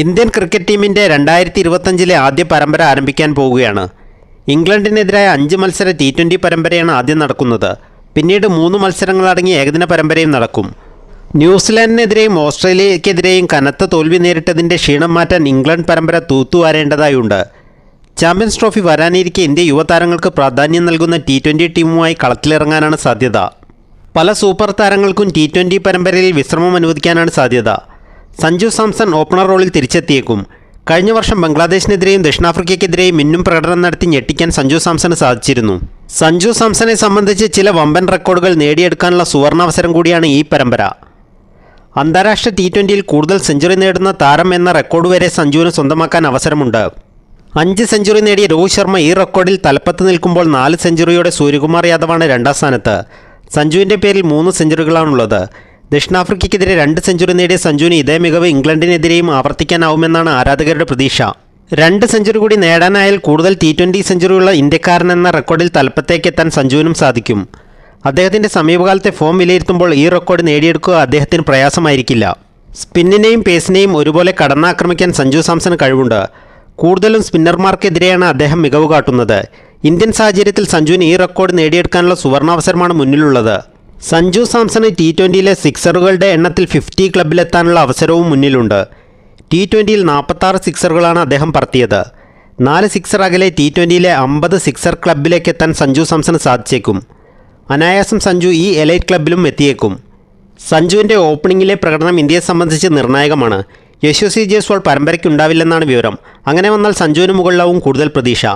Indian cricket ടീമിന്റെ രണ്ടായിരത്തി ഇരുപത്തഞ്ചിലെ ആദ്യ പരമ്പര ആരംഭിക്കാൻ പോവുകയാണ്. ഇംഗ്ലണ്ടിനെതിരായ അഞ്ച് മത്സര ടി ട്വന്റി പരമ്പരയാണ് ആദ്യം നടക്കുന്നത്. പിന്നീട് മൂന്ന് മത്സരങ്ങളടങ്ങിയ ഏകദിന പരമ്പരയും നടക്കും. ന്യൂസിലാൻഡിനെതിരെയും ഓസ്ട്രേലിയക്കെതിരെയും കനത്ത തോൽവി നേരിട്ടതിന്റെ ക്ഷീണം മാറ്റാൻ ഇംഗ്ലണ്ട് പരമ്പര തൂത്തുവാരേണ്ടതായുണ്ട്. ചാമ്പ്യൻസ് ട്രോഫി വരാനിരിക്കെ ഇന്ത്യ യുവതാരങ്ങൾക്ക് പ്രാധാന്യം നൽകുന്ന ടി ട്വന്റി ടീമുമായി കളത്തിലിറങ്ങാനാണ് സാധ്യത. പല സൂപ്പർ താരങ്ങൾക്കും ടി ട്വന്റി പരമ്പരയിൽ വിശ്രമം അനുവദിക്കാനാണ് സാധ്യത. സഞ്ജു സാംസൺ ഓപ്പണർ റോളിൽ തിരിച്ചെത്തിയേക്കും. കഴിഞ്ഞ വർഷം ബംഗ്ലാദേശിനെതിരെയും ദക്ഷിണാഫ്രിക്കയ്ക്കെതിരെയും മിന്നും പ്രകടനം നടത്തി ഞെട്ടിക്കാൻ സഞ്ജു സാംസണ് സാധിച്ചിരുന്നു. സഞ്ജു സാംസനെ സംബന്ധിച്ച് ചില വമ്പൻ റെക്കോർഡുകൾ നേടിയെടുക്കാനുള്ള സുവർണാവസരം കൂടിയാണ് ഈ പരമ്പര. അന്താരാഷ്ട്ര ടി ട്വന്റിയിൽ കൂടുതൽ സെഞ്ചുറി നേടുന്ന താരം എന്ന റെക്കോർഡ് വരെ സഞ്ജുവിന് സ്വന്തമാക്കാൻ അവസരമുണ്ട്. അഞ്ച് സെഞ്ചുറി നേടിയ രോഹിത് ശർമ്മ ഈ റെക്കോർഡിൽ തലപ്പത്ത് നിൽക്കുമ്പോൾ നാല് സെഞ്ചുറിയോടെ സൂര്യകുമാർ യാദവാണ് രണ്ടാം സ്ഥാനത്ത്. സഞ്ജുവിന്റെ പേരിൽ മൂന്ന് സെഞ്ചുറികളാണുള്ളത്. ദക്ഷിണാഫ്രിക്കയ്ക്കെതിരെ രണ്ട് സെഞ്ചുറി നേടിയ സഞ്ജുവിന് ഇതേ മികവ് ഇംഗ്ലണ്ടിനെതിരെയും ആവർത്തിക്കാനാവുമെന്നാണ് ആരാധകരുടെ പ്രതീക്ഷ. രണ്ട് സെഞ്ചുറി കൂടി നേടാനായാൽ കൂടുതൽ ടി ട്വന്റി സെഞ്ചുറിയുള്ള ഇന്ത്യക്കാരനെന്ന റെക്കോർഡിൽ തലപ്പത്തേക്ക് എത്താൻ സഞ്ജുവിനും സാധിക്കും. അദ്ദേഹത്തിന്റെ സമീപകാലത്തെ ഫോം വിലയിരുത്തുമ്പോൾ ഈ റെക്കോർഡ് നേടിയെടുക്കുക അദ്ദേഹത്തിന് പ്രയാസമായിരിക്കില്ല. സ്പിന്നിനെയും പേസിനെയും ഒരുപോലെ കടന്നാക്രമിക്കാൻ സഞ്ജു സാംസന് കഴിവുണ്ട്. കൂടുതലും സ്പിന്നർമാർക്കെതിരെയാണ് അദ്ദേഹം മികവ് കാട്ടുന്നത്. ഇന്ത്യൻ സാഹചര്യത്തിൽ സഞ്ജുവിന് ഈ റെക്കോർഡ് നേടിയെടുക്കാനുള്ള സുവർണാവസരമാണ് മുന്നിലുള്ളത്. സഞ്ജു സാംസണ് ടി ട്വന്റിയിലെ സിക്സറുകളുടെ എണ്ണത്തിൽ ഫിഫ്റ്റി ക്ലബിലെത്താനുള്ള അവസരവും മുന്നിലുണ്ട്. ടി ട്വന്റിയിൽ നാൽപ്പത്താറ് സിക്സറുകളാണ് അദ്ദേഹം പറത്തിയത്. നാല് സിക്സർ അകലെ ടി ട്വന്റിയിലെ അമ്പത് സിക്സർ ക്ലബിലേക്ക് എത്താൻ സഞ്ജു സാംസണ് സാധിച്ചേക്കും. അനായാസം സഞ്ജു ഈ എലൈറ്റ് ക്ലബിലും എത്തിയേക്കും. സഞ്ജുവിന്റെ ഓപ്പണിങ്ങിലെ പ്രകടനം ഇന്ത്യയെ സംബന്ധിച്ച് നിർണായകമാണ്. യശസ്വി ജയ്സ്വാൾ പരമ്പരയ്ക്കുണ്ടാവില്ലെന്നാണ് വിവരം. അങ്ങനെ വന്നാൽ സഞ്ജുവിന് മുകളിലാവും കൂടുതൽ പ്രതീക്ഷ.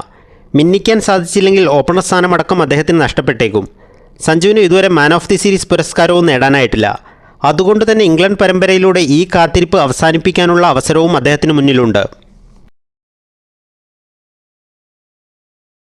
മിന്നിക്കാൻ സാധിച്ചില്ലെങ്കിൽ ഓപ്പണർ സ്ഥാനമടക്കം അദ്ദേഹത്തിന് നഷ്ടപ്പെട്ടേക്കും. സഞ്ജുവിന് ഇതുവരെ മാൻ ഓഫ് ദി സീരീസ് പുരസ്കാരവും നേടാനായിട്ടില്ല. അതുകൊണ്ട് തന്നെ ഇംഗ്ലണ്ട് പരമ്പരയിലൂടെ ഈ കാത്തിരിപ്പ് അവസാനിപ്പിക്കാനുള്ള അവസരവും അദ്ദേഹത്തിന് മുന്നിലുണ്ട്.